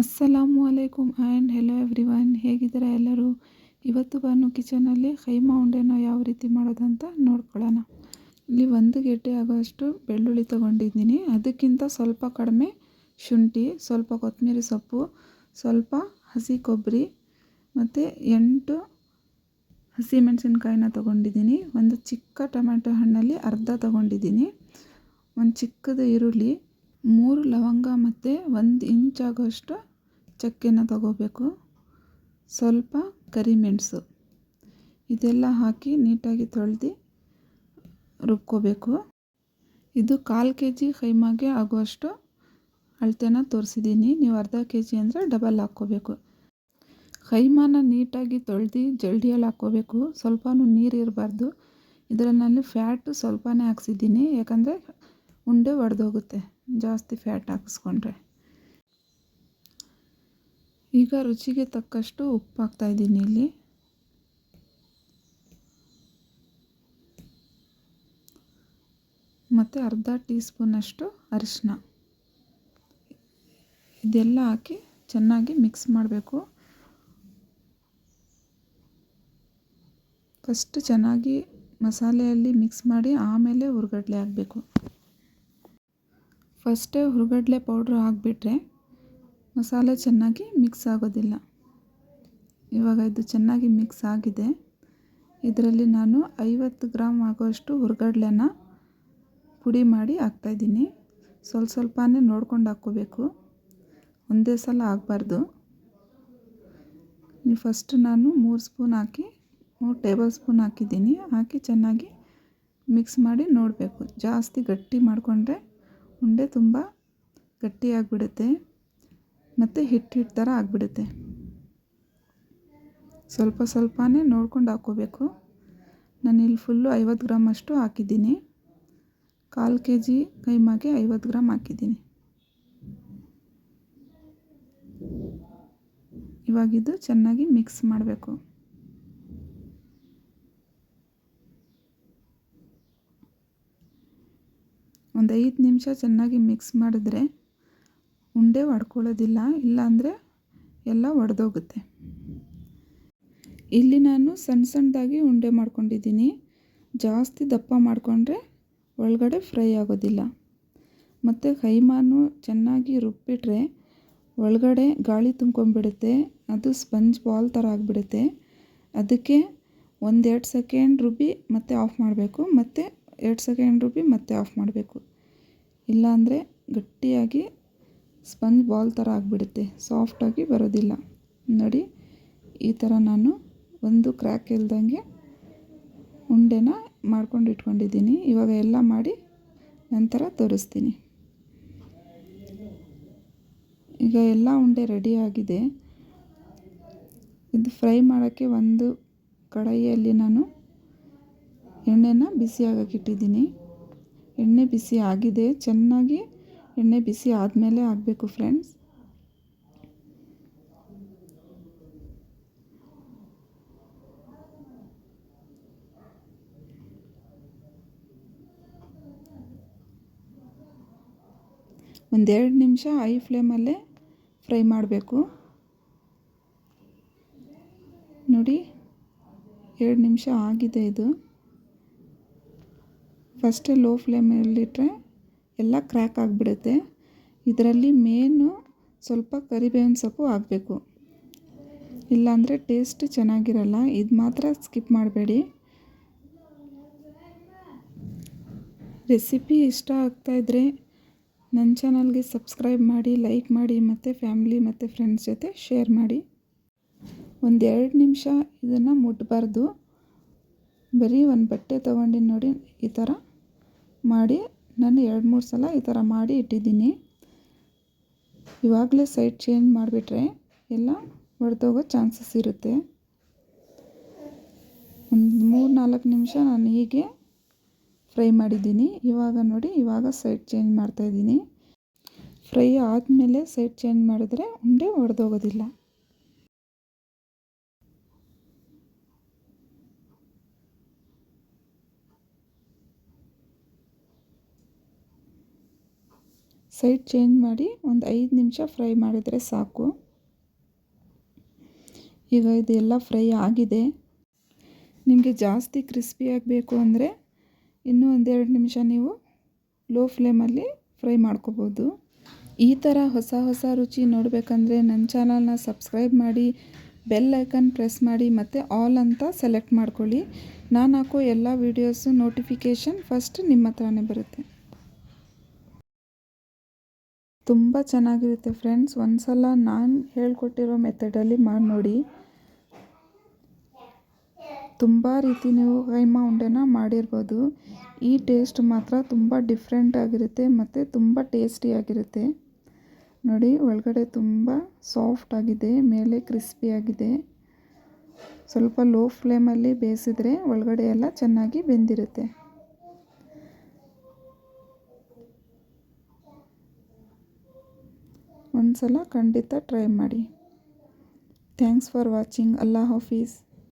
ಅಸ್ಸಲಾಮು ಅಲೈಕುಮ್ and hello everyone ಹೇಗಿದ್ದೀರಾ ಎಲ್ಲರೂ? ಇವತ್ತು ಬಾನು ಕಿಚನಲ್ಲಿ ಕೈಮಾ ಉಂಡೆನ ಯಾವ ರೀತಿ ಮಾಡೋದಂತ ನೋಡ್ಕೊಳ್ಳೋಣ. ಇಲ್ಲಿ ಒಂದು ಗೆಡ್ಡೆ ಆಗೋಷ್ಟು ಬೆಳ್ಳುಳ್ಳಿ ತೊಗೊಂಡಿದ್ದೀನಿ. ಅದಕ್ಕಿಂತ ಸ್ವಲ್ಪ ಕಡಿಮೆ ಶುಂಠಿ, ಸ್ವಲ್ಪ ಕೊತ್ತಂಬರಿ ಸೊಪ್ಪು, ಸ್ವಲ್ಪ ಹಸಿ ಕೊಬ್ಬರಿ ಮತ್ತು ಎಂಟು ಹಸಿಮೆಣಸಿನ್ಕಾಯಿನ ತೊಗೊಂಡಿದ್ದೀನಿ. ಒಂದು ಚಿಕ್ಕ ಟೊಮೆಟೊ ಹಣ್ಣಲ್ಲಿ ಅರ್ಧ ತೊಗೊಂಡಿದ್ದೀನಿ. ಒಂದು ಚಿಕ್ಕದು ಈರುಳ್ಳಿ, ಮೂರು ಲವಂಗ ಮತ್ತು ಒಂದು ಇಂಚ್ ಆಗೋಷ್ಟು ಚಕ್ಕೆನ ತಗೋಬೇಕು. ಸ್ವಲ್ಪ ಕರಿಮೆಣಸು ಇದೆಲ್ಲ ಹಾಕಿ ನೀಟಾಗಿ ತೊಳೆದು ರುಬ್ಕೋಬೇಕು. ಇದು ಕಾಲು ಕೆ ಜಿ ಕೈಮಾಗೆ ಆಗುವಷ್ಟು ಅಳತೆನ ತೋರಿಸಿದ್ದೀನಿ. ನೀವು ಅರ್ಧ ಕೆ ಜಿ ಅಂದರೆ ಡಬಲ್ ಹಾಕ್ಕೋಬೇಕು. ಕೈಮಾನ ನೀಟಾಗಿ ತೊಳೆದು ಜಲ್ಡಿಯಲ್ಲಿ ಹಾಕ್ಕೋಬೇಕು. ಸ್ವಲ್ಪನೂ ನೀರು ಇರಬಾರ್ದು. ಇದರಲ್ಲಿ ಫ್ಯಾಟು ಸ್ವಲ್ಪನೇ ಹಾಕ್ಸಿದ್ದೀನಿ. ಯಾಕಂದರೆ ಉಂಡೆ ಒಡೆದೋಗುತ್ತೆ. ಜಾಸ್ತಿ ಫ್ಯಾಟ್ ಹಾಕಿಸ್ಕೊಂಡ್ರೆ. ಈಗ ರುಚಿಗೆ ತಕ್ಕಷ್ಟು ಉಪ್ಪು ಹಾಕ್ತಾಯಿದ್ದೀನಿ ಇಲ್ಲಿ. ಮತ್ತು ಅರ್ಧ ಟೀ ಸ್ಪೂನಷ್ಟು ಅರಿಶಿನ ಇದೆಲ್ಲ ಹಾಕಿ ಚೆನ್ನಾಗಿ ಮಿಕ್ಸ್ ಮಾಡಬೇಕು. ಫಸ್ಟ್ ಚೆನ್ನಾಗಿ ಮಸಾಲೆಯಲ್ಲಿ ಮಿಕ್ಸ್ ಮಾಡಿ ಆಮೇಲೆ ಹುರ್ಗಡ್ಲೆ ಹಾಕಬೇಕು. ಫಸ್ಟೇ ಹುರ್ಗಡ್ಲೆ ಪೌಡ್ರ್ ಹಾಕಿಬಿಟ್ರೆ ಮಸಾಲೆ ಚೆನ್ನಾಗಿ ಮಿಕ್ಸ್ ಆಗೋದಿಲ್ಲ. ಇವಾಗ ಇದು ಚೆನ್ನಾಗಿ ಮಿಕ್ಸ್ ಆಗಿದೆ. ಇದರಲ್ಲಿ ನಾನು ಐವತ್ತು ಗ್ರಾಮ್ ಆಗೋಷ್ಟು ಹುರ್ಗಡ್ಲೆನ ಪುಡಿ ಮಾಡಿ ಹಾಕ್ತಾಯಿದ್ದೀನಿ ಸ್ವಲ್ಪ ಸ್ವಲ್ಪನೇ ನೋಡ್ಕೊಂಡು ಹಾಕ್ಕೋಬೇಕು. ಒಂದೇ ಸಲ ಆಗಬಾರ್ದು. ಫಸ್ಟ್ ನಾನು ಮೂರು ಸ್ಪೂನ್ ಹಾಕಿ, ಮೂರು ಟೇಬಲ್ ಸ್ಪೂನ್ ಹಾಕಿದ್ದೀನಿ. ಹಾಕಿ ಚೆನ್ನಾಗಿ ಮಿಕ್ಸ್ ಮಾಡಿ ನೋಡಬೇಕು. ಜಾಸ್ತಿ ಗಟ್ಟಿ ಮಾಡಿಕೊಂಡ್ರೆ ಉಂಡೆ ತುಂಬ ಗಟ್ಟಿಯಾಗಿಬಿಡುತ್ತೆ. ಮತ್ತು ಹಿಟ್ಟು ಹಿಟ್ಟು ಥರ ಆಗಿಬಿಡುತ್ತೆ. ಸ್ವಲ್ಪ ಸ್ವಲ್ಪನೇ ನೋಡ್ಕೊಂಡು ಹಾಕ್ಕೋಬೇಕು ನಾನು ಇಲ್ಲಿ ಫುಲ್ಲು ಐವತ್ತು ಗ್ರಾಮ್ ಅಷ್ಟು ಹಾಕಿದ್ದೀನಿ. ಕಾಲು ಕೆ ಜಿ ಕೈಮಾಗೆ ಐವತ್ತು ಗ್ರಾಮ್ ಹಾಕಿದ್ದೀನಿ. ಇವಾಗಿದು ಚೆನ್ನಾಗಿ ಮಿಕ್ಸ್ ಮಾಡಬೇಕು. ಒಂದು ಐದು ನಿಮಿಷ ಚೆನ್ನಾಗಿ ಮಿಕ್ಸ್ ಮಾಡಿದ್ರೆ ಉಂಡೆ ಒಡ್ಕೊಳ್ಳೋದಿಲ್ಲ ಇಲ್ಲಾಂದರೆ ಎಲ್ಲ ಒಡೆದೋಗುತ್ತೆ. ಇಲ್ಲಿ ನಾನು ಸಣ್ಣ ಸಣ್ಣದಾಗಿ ಉಂಡೆ ಮಾಡ್ಕೊಂಡಿದ್ದೀನಿ. ಜಾಸ್ತಿ ದಪ್ಪ ಮಾಡಿಕೊಂಡ್ರೆ ಒಳಗಡೆ ಫ್ರೈ ಆಗೋದಿಲ್ಲ. ಮತ್ತು ಕೈಮಾನು ಚೆನ್ನಾಗಿ ರುಬ್ಬಿಟ್ರೆ ಒಳಗಡೆ ಗಾಳಿ ತುಂಬ್ಕೊಂಡ್ಬಿಡುತ್ತೆ, ಅದು ಸ್ಪಂಜ್ ಬಾಲ್ ಥರ ಆಗಿಬಿಡುತ್ತೆ. ಅದಕ್ಕೆ ಒಂದೆರಡು ಸೆಕೆಂಡ್ ರುಬ್ಬಿ ಮತ್ತೆ ಆಫ್ ಮಾಡಬೇಕು, ಮತ್ತು ಎರಡು ಸೆಕೆಂಡ್ ರುಬ್ಬಿ ಮತ್ತೆ ಆಫ್ ಮಾಡಬೇಕು. ಇಲ್ಲಾಂದರೆ ಗಟ್ಟಿಯಾಗಿ ಸ್ಪಂಜ್ ಬಾಲ್ ಥರ ಆಗಿಬಿಡುತ್ತೆ. ಸಾಫ್ಟಾಗಿ ಬರೋದಿಲ್ಲ. ನೋಡಿ, ಈ ಥರ ನಾನು ಒಂದು ಕ್ರ್ಯಾಕ್ ಇಲ್ದಂಗೆ ಉಂಡೆನ ಮಾಡ್ಕೊಂಡು ಇಟ್ಕೊಂಡಿದ್ದೀನಿ. ಇವಾಗ ಎಲ್ಲ ಮಾಡಿ ನಂತರ ತೋರಿಸ್ತೀನಿ. ಈಗ ಎಲ್ಲ ಉಂಡೆ ರೆಡಿ ಆಗಿದೆ. ಇದು ಫ್ರೈ ಮಾಡೋಕ್ಕೆ ಒಂದು ಕಡಾಯಿಯಲ್ಲಿ ನಾನು ಎಣ್ಣೆನ ಬಿಸಿ ಇಟ್ಟಿದ್ದೀನಿ. ಎಣ್ಣೆ ಬಿಸಿ ಆಗಿದೆ. ಚೆನ್ನಾಗಿ ಎಣ್ಣೆ ಬಿಸಿ ಆದಮೇಲೆ ಆಗಬೇಕು ಫ್ರೆಂಡ್ಸ್. ಒಂದೆರಡು ನಿಮಿಷ ಹೈ ಫ್ಲೇಮಲ್ಲೇ ಫ್ರೈ ಮಾಡಬೇಕು. ನೋಡಿ, ಎರಡು ನಿಮಿಷ ಆಗಿದೆ ಇದು. ಫಸ್ಟೇ ಲೋ ಫ್ಲೇಮಲ್ಲಿಟ್ಟರೆ ಎಲ್ಲ ಕ್ರ್ಯಾಕ್ ಆಗಿಬಿಡುತ್ತೆ. ಇದರಲ್ಲಿ ಮೇನು ಸ್ವಲ್ಪ ಕರಿಬೇವಿನ ಸೊಪ್ಪು ಹಾಕಬೇಕು. ಇಲ್ಲಾಂದರೆ ಟೇಸ್ಟ್ ಚೆನ್ನಾಗಿರಲ್ಲ. ಇದು ಮಾತ್ರ ಸ್ಕಿಪ್ ಮಾಡಬೇಡಿ. ರೆಸಿಪಿ ಇಷ್ಟ ಆಗ್ತಾಯಿದ್ರೆ ನನ್ನ ಚಾನಲ್ಗೆ ಸಬ್ಸ್ಕ್ರೈಬ್ ಮಾಡಿ ಲೈಕ್ ಮಾಡಿ ಮತ್ತು ಫ್ಯಾಮಿಲಿ ಮತ್ತು ಫ್ರೆಂಡ್ಸ್ ಜೊತೆ ಶೇರ್ ಮಾಡಿ. ಒಂದೆರಡು ನಿಮಿಷ ಇದನ್ನು ಮುಟ್ಟಬಾರ್ದು ಬರೀ ಒಂದು ಬಟ್ಟೆ ತೊಗೊಂಡು ನೋಡಿ ಈ ಥರ ಮಾಡಿ ನಾನು ಎರಡು ಮೂರು ಸಲ ಈ ಥರ ಮಾಡಿ ಇಟ್ಟಿದ್ದೀನಿ. ಇವಾಗಲೇ ಸೈಡ್ ಚೇಂಜ್ ಮಾಡಿಬಿಟ್ರೆ ಎಲ್ಲ ಹೊಡೆದೋಗೋ ಚಾನ್ಸಸ್ ಇರುತ್ತೆ. ಒಂದು ಮೂರು ನಾಲ್ಕು ನಿಮಿಷ ನಾನು ಹೀಗೆ ಫ್ರೈ ಮಾಡಿದ್ದೀನಿ. ಇವಾಗ ನೋಡಿ, ಇವಾಗ ಸೈಡ್ ಚೇಂಜ್ ಮಾಡ್ತಾಯಿದ್ದೀನಿ ಫ್ರೈ ಆದಮೇಲೆ ಸೈಡ್ ಚೇಂಜ್ ಮಾಡಿದ್ರೆ ಉಂಡೆ ಒಡೆದೋಗೋದಿಲ್ಲ. ಸೈಡ್ ಚೇಂಜ್ ಮಾಡಿ ಒಂದು ಐದು ನಿಮಿಷ ಫ್ರೈ ಮಾಡಿದರೆ ಸಾಕು. ಈಗ ಇದೆಲ್ಲ ಫ್ರೈ ಆಗಿದೆ. ನಿಮಗೆ ಜಾಸ್ತಿ ಕ್ರಿಸ್ಪಿ ಆಗಬೇಕು ಅಂದರೆ ಇನ್ನೂ ಒಂದೆರಡು ನಿಮಿಷ ನೀವು ಲೋ ಫ್ಲೇಮಲ್ಲಿ ಫ್ರೈ ಮಾಡ್ಕೋಬೋದು. ಈ ಥರ ಹೊಸ ಹೊಸ ರುಚಿ ನೋಡಬೇಕಂದ್ರೆ ನನ್ನ ಚಾನಲ್ನ ಸಬ್ಸ್ಕ್ರೈಬ್ ಮಾಡಿ, ಬೆಲ್ ಐಕನ್ ಪ್ರೆಸ್ ಮಾಡಿ, ಮತ್ತು ಆಲ್ ಅಂತ ಸೆಲೆಕ್ಟ್ ಮಾಡ್ಕೊಳ್ಳಿ. ನಾನು ಹಾಕೋ ಎಲ್ಲ ವೀಡಿಯೋಸು ನೋಟಿಫಿಕೇಷನ್ ಫಸ್ಟ್ ನಿಮ್ಮ ಹತ್ರನೇ ಬರುತ್ತೆ. ತುಂಬ ಚೆನ್ನಾಗಿರುತ್ತೆ ಫ್ರೆಂಡ್ಸ್. ಒಂದು ಸಲ ನಾನು ಹೇಳ್ಕೊಟ್ಟಿರೋ ಮೆಥಡಲ್ಲಿ ಮಾಡಿ ನೋಡಿ. ತುಂಬ ರೀತಿ ನೀವು ಕೈಮಾ ಉಂಡೆನ ಮಾಡಿರ್ಬೋದು. ಈ ಟೇಸ್ಟ್ ಮಾತ್ರ ತುಂಬ ಡಿಫ್ರೆಂಟ್ ಆಗಿರುತ್ತೆ ಮತ್ತು ತುಂಬ ಟೇಸ್ಟಿಯಾಗಿರುತ್ತೆ ನೋಡಿ, ಒಳಗಡೆ ತುಂಬ ಸಾಫ್ಟ್ ಆಗಿದೆ, ಮೇಲೆ ಕ್ರಿಸ್ಪಿಯಾಗಿದೆ ಸ್ವಲ್ಪ ಲೋ ಫ್ಲೇಮಲ್ಲಿ ಬೇಯಿಸಿದ್ರೆ ಒಳಗಡೆ ಎಲ್ಲ ಚೆನ್ನಾಗಿ ಬೆಂದಿರುತ್ತೆ. ಒಂದು ಸಲ ಖಂಡಿತ ಟ್ರೈ ಮಾಡಿ. ಥ್ಯಾಂಕ್ಸ್ ಫಾರ್ ವಾಚಿಂಗ್ ಅಲ್ಲಾ ಹಾಫೀಸ್